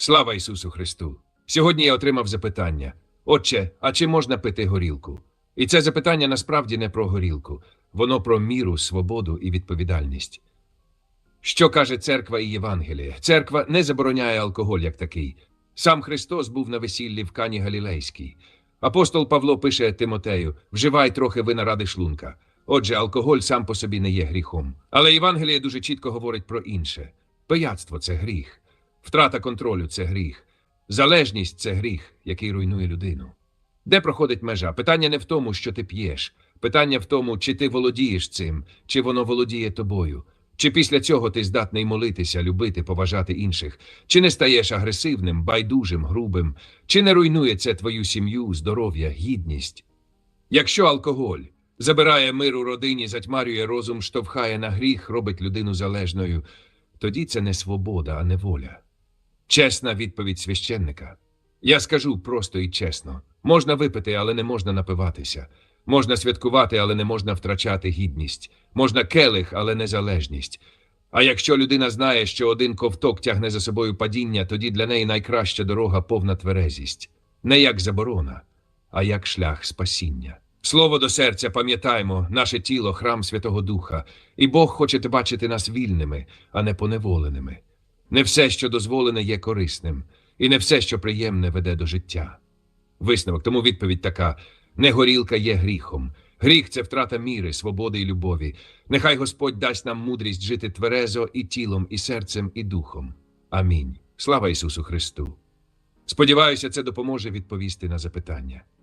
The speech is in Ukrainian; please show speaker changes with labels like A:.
A: Слава Ісусу Христу! Сьогодні я отримав запитання: Отче, а чи можна пити горілку? І це запитання насправді не про горілку, воно про міру, свободу і відповідальність. Що каже церква і Євангеліє? Церква не забороняє алкоголь як такий. Сам Христос був на весіллі в Кані Галілейській. Апостол Павло пише Тимотею: вживай трохи вина ради шлунка. Отже, алкоголь сам по собі не є гріхом. Але Євангеліє дуже чітко говорить про інше: пияцтво це гріх, втрата контролю це гріх, залежність це гріх, який руйнує людину. Де проходить межа? Питання не в тому, що ти п'єш, питання в тому, чи ти володієш цим, чи воно володіє тобою. Чи після цього ти здатний молитися, любити, поважати інших? Чи не стаєш агресивним, байдужим, грубим? Чи не руйнує це твою сім'ю, здоров'я, гідність? Якщо алкоголь забирає мир у родині, затьмарює розум, штовхає на гріх, робить людину залежною, тоді це не свобода, а неволя. Чесна відповідь священника. Я скажу просто і чесно: можна випити, але не можна напиватися. Можна святкувати, але не можна втрачати гідність. Можна келих, але не залежність. А якщо людина знає, що один ковток тягне за собою падіння, тоді для неї найкраща дорога повна тверезість. Не як заборона, а як шлях спасіння. Слово до серця пам'ятаємо, наше тіло храм Святого Духа, і Бог хоче бачити нас вільними, а не поневоленими. Не все, що дозволене, є корисним, і не все, що приємне, веде до життя. Висновок тому відповідь така: не горілка є гріхом. Гріх це втрата міри, свободи і любові. Нехай Господь дасть нам мудрість жити тверезо і тілом, і серцем, і духом. Амінь. Слава Ісусу Христу! Сподіваюся, це допоможе відповісти на запитання.